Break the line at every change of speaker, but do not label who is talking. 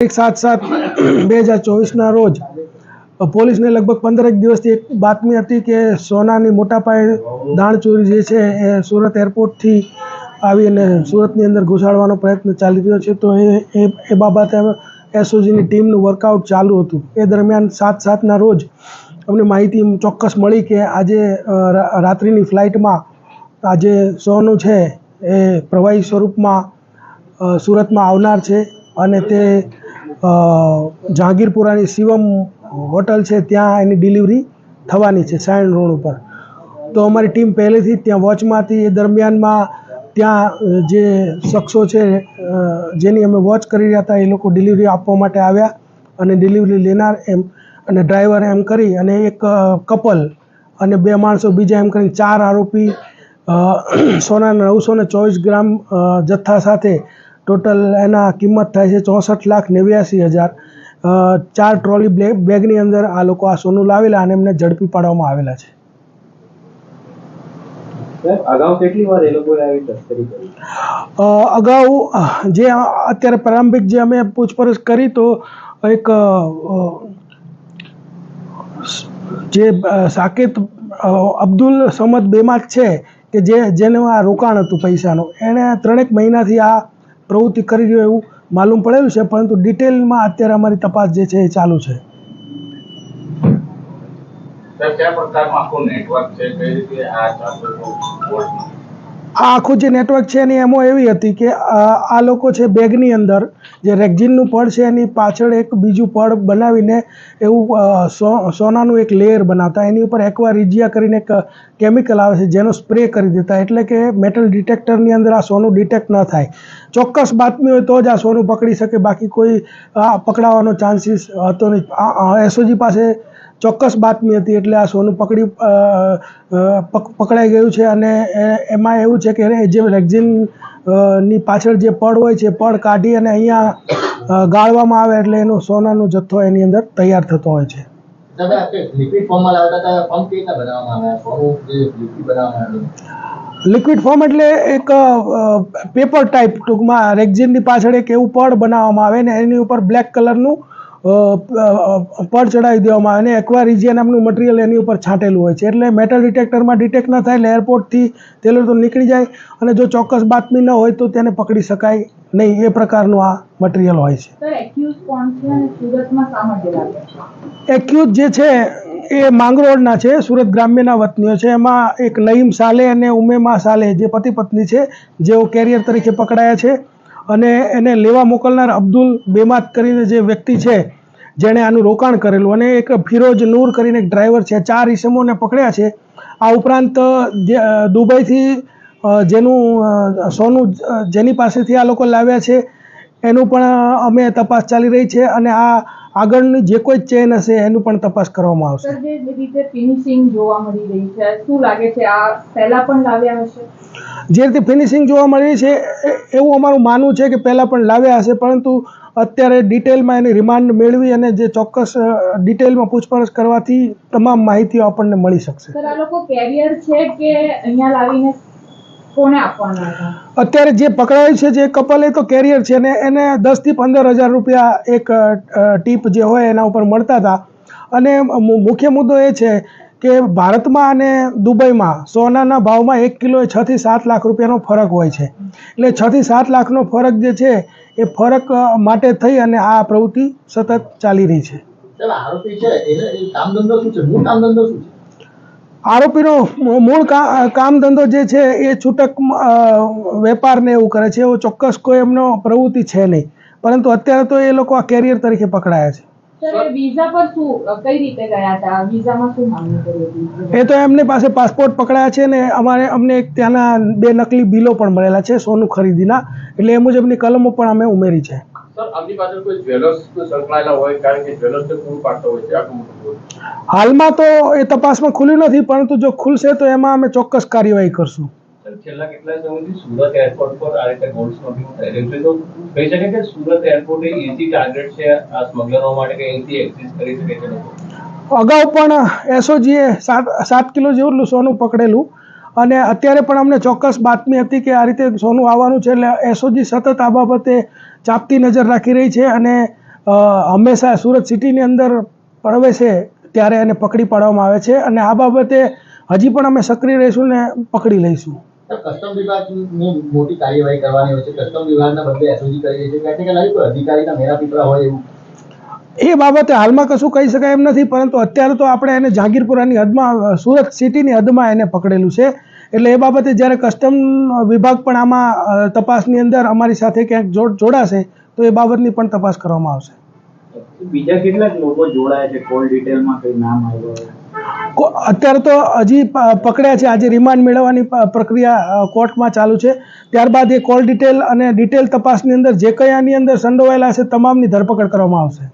એક સાત સાત બે હજાર ચોવીસના રોજ પોલીસને લગભગ પંદરેક દિવસથી એક બાતમી હતી કે સોનાની મોટા પાયે દાણચોરી જે છે એ સુરત એરપોર્ટથી આવી અને સુરતની અંદર ઘુસાડવાનો પ્રયત્ન ચાલી રહ્યો છે. તો એ એ બાબતે એસઓજીની ટીમનું વર્કઆઉટ ચાલુ હતું. એ દરમિયાન સાત સાતના રોજ અમને માહિતી ચોક્કસ મળી કે આજે રાત્રિની ફ્લાઇટમાં આજે સોનું છે એ પ્રવાહી સ્વરૂપમાં સુરતમાં આવનાર છે અને તે જહાંગીરપુરાની શિવમ હોટલ છે, ત્યાં એની ડિલિવરી થવાની છે, સાયણ રોડ ઉપર. તો અમારી ટીમ પહેલેથી જ ત્યાં વોચમાં હતી એ દરમિયાનમાં ત્યાં જે શખ્સો છે જેની અમે વોચ કરી રહ્યા હતા, એ લોકો ડિલિવરી આપવા માટે આવ્યા અને ડિલિવરી લેનાર એમ અને ડ્રાઈવર એમ કરી અને એક કપલ અને બે માણસો બીજા એમ કરીને ચાર આરોપી સોના નવસો ને ચોવીસ ગ્રામ જથ્થા સાથે ટોટલ એના કિંમત થાય છે ચોસઠ લાખ નેવ્યાસી હજાર. ચાર ટ્રોલી બ્લે બેગની અંદર આ લોકો આ સોનું લાવેલા અને એમને ઝડપી પાડવામાં આવેલા છે.
અગાઉ
જે અત્યારે પ્રારંભિક જે અમે પૂછપરછ કરી તો એક જે સાકેત અબ્દુલ સમદ બેમાત છે કે જે જેનું આ રોકાણ હતું પૈસાનું. એણે ત્રણેક મહિનાથી આ પ્રવૃત્તિ કરી રહ્યો એવું માલુમ પડેલું છે, પરંતુ ડિટેલમાં અત્યારે અમારી તપાસ જે છે એ ચાલુ છે.
કયા પ્રકારનું આખું નેટવર્ક છે? કઈ રીતે આ હતું
આ આખું જે નેટવર્ક છે એની એમો એવી હતી કે આ લોકો છે બેગની અંદર, જે રેક્ઝિનનું પડ છે એની પાછળ એક બીજું પડ બનાવીને એવું સોનાનું એક લેયર બનાવતા. એની ઉપર એકવાર રિજિયા કરીને એક કેમિકલ આવે છે જેનો સ્પ્રે કરી દેતા. એટલે કે મેટલ ડિટેક્ટરની અંદર આ સોનું ડિટેક્ટ ન થાય. ચોક્કસ બાતમી હોય તો જ આ સોનું પકડી શકે. બાકી કોઈ પકડાવાનો ચાન્સીસ હતો નહીં. એસઓજી પાસે ચોક્કસ બાતમી હતી એટલે આ સોનું પકડી પકડાઈ ગયું છે અને એમાં એવું છે કે જે રેક્ઝિનની પાછળ જે પડ હોય છે પડ કાઢી અને અહીંયા ગાળવામાં આવે એટલે એનો સોનાનો જથ્થો એની અંદર તૈયાર થતો હોય છે.
લિક્વિડ
ફોર્મ એટલે એક પેપર ટાઈપ ટૂંકમાં રેક્ઝિનની પાછળ એક એવું પડ બનાવવામાં આવે ને એની ઉપર બ્લેક કલરનું પડ ચડાવી દેવામાં આવે અને એકવા રિજિયા નામનું મટીરિયલ એની ઉપર છાંટેલું હોય છે. એટલે મેટલ ડિટેક્ટરમાં ડિટેક્ટ ન થાય એટલે એરપોર્ટથી તે લોકો નીકળી જાય અને જો ચોક્કસ બાતમી ન હોય તો તેને પકડી શકાય નહીં. એ પ્રકારનું આ મટીરિયલ હોય છે.
એક્યુઝ
જે છે એ માંગરોળના છે સુરત ગ્રામ્યના વતનીઓ છે. એમાં એક નઈમ સાલે અને ઉમેમા સાલે જે પતિ પત્ની છે જેઓ કેરિયર તરીકે પકડાયા છે. અને એને લેવા મોકલનાર અબ્દુલ બેમાત કરીને જે વ્યક્તિ છે, જેણે આનું રોકાણ કરેલું અને એક ફિરોજ નૂર કરીને એક ડ્રાઈવર છે, ચાર ઈસમોને પકડ્યા છે. આ ઉપરાંત દુબઈથી જેનું સોનું જેની પાસેથી આ લોકો લાવ્યા છે, એનું પણ અમે તપાસ ચાલી રહી છે અને આ આગળની જે કોઈ ચેન હશે એનું પણ તપાસ કરવામાં આવશે.
જે રીતે ફિનિશિંગ જોવા મળી રહી છે, શું લાગે છે, આ પહેલા પણ લાવ્યા હશે?
જે રીતે ફિનિશિંગ જોવા મળી છે એવું અમારું માનવું છે કે પહેલાં પણ લાવ્યા હશે પરંતુ અત્યારે ડિટેલમાં એની રિમાન્ડ મેળવી અને જે ચોક્કસ ડિટેલમાં પૂછપરછ કરવાથી તમામ માહિતીઓ આપણને મળી શકશે.
સર આ લોકો કેરિયર છે કે અહીંયા લાવીને કોને આપવાના હતા?
અત્યારે જે પકડાયું છે જે કપલ એ તો કેરિયર છે ને એને દસથી પંદર હજાર રૂપિયા એક ટીપ જે હોય એના ઉપર મળતા હતા. અને મુખ્ય મુદ્દો એ છે કે ભારતમાં અને દુબઈમાં સોનાના ભાવમાં એક કિલોએ છથી સાત લાખ રૂપિયાનો ફરક હોય છે. એટલે છ થી સાત લાખનો ફરક જે છે એ ફરક માટે થઈ અને આ પ્રવૃત્તિ સતત ચાલી રહી છે. આરોપીનો મૂળ કામ ધંધો જે છે એ છૂટક વેપારને એવું કરે છે. એવો ચોક્કસ કોઈ એમનો પ્રવૃત્તિ છે નહીં. પરંતુ અત્યારે તો એ લોકો આ કેરિયર તરીકે પકડાયા છે.
એ વિઝા પર શું કઈ રીતે ગયા હતા? વિઝામાં શું માંગણી કરી હતી?
એ તો એમની પાસે પાસપોર્ટ પકડાયા છે ને અમારે અમને એક ત્યાંના બે નકલી બિલો પણ મળેલા છે સોનું ખરીદીના. એટલે એ મુજબની કલમો પણ અમે ઉમેરી છે.
સર આમની પાછળ કોઈ જ્વેલર્સ સંકળાયેલા હોય? કારણ કે જ્વેલર્સ તો પૂરું પાડતો હોય છે આટલું મોટું ગોલ્ડ.
હાલમાં તો એ તપાસમાં ખુલ્યું નથી પરંતુ જો ખુલશે તો એમાં અમે ચોક્કસ કાર્યવાહી કરશું.
છેલ્લા કેટલા સમયથી સુરત એરપોર્ટ પર આ રીતે ગોલ્ડ સ્મગલિંગ થઈ રહ્યું છે. તો કહી શકે કે સુરત એરપોર્ટ ઇઝી ટાર્ગેટ છે આ સ્મગલરો માટે કે અહીંથી એક્સિસ કરી શકે છે
અગાઉ પણ એસઓજીએ સાત સાત કિલો જેવું સોનું પકડેલું. અને અત્યારે પણ અમને ચોક્કસ બાતમી હતી કે આ રીતે સોનું આવવાનું છે એટલે એસઓજી સતત આ બાબતે ચાપતી નજર રાખી રહી છે અને હંમેશા સુરત સિટીની અંદર પ્રવેશે ત્યારે એને પકડી પાડવામાં આવે છે. અને આ બાબતે હજી પણ અમે સક્રિય રહીશું ને પકડી લઈશું.
કસ્ટમ વિભાગની મોટી કાર્યવાહી કરવાની હોય છે. કસ્ટમ વિભાગના બદલે એસઓજી કરી છે. ક્યાંક ક્યાંક કોઈ અધિકારીના મેરા પીપળા હોય એવું.
એ બાબતે હાલમાં કશું કહી શકાય એમ નથી પરંતુ અત્યારે તો આપણે એને જાગીરપુરાની હદમાં સુરત સિટીની હદમાં એને પકડેલું છે. એટલે એ બાબતે જ્યારે કસ્ટમ વિભાગ પણ આમાં તપાસની અંદર અમારી સાથે ક્યાંક જોડાશે તો એ બાબતની પણ તપાસ કરવામાં આવશે.
બીજા કેટલાક લોકો જોડાયા છે? કોલ ડિટેલમાં કઈ નામ આવ્યો
અત્યારે તો હજી પકડ્યા છે. આજે રિમાન્ડ મેળવવાની પ્રક્રિયા કોર્ટમાં ચાલુ છે. ત્યારબાદ એ કોલ ડિટેલ અને ડિટેલ તપાસની અંદર જે કયાની અંદર સંડોવાયેલા છે તમામની ધરપકડ કરવામાં આવશે.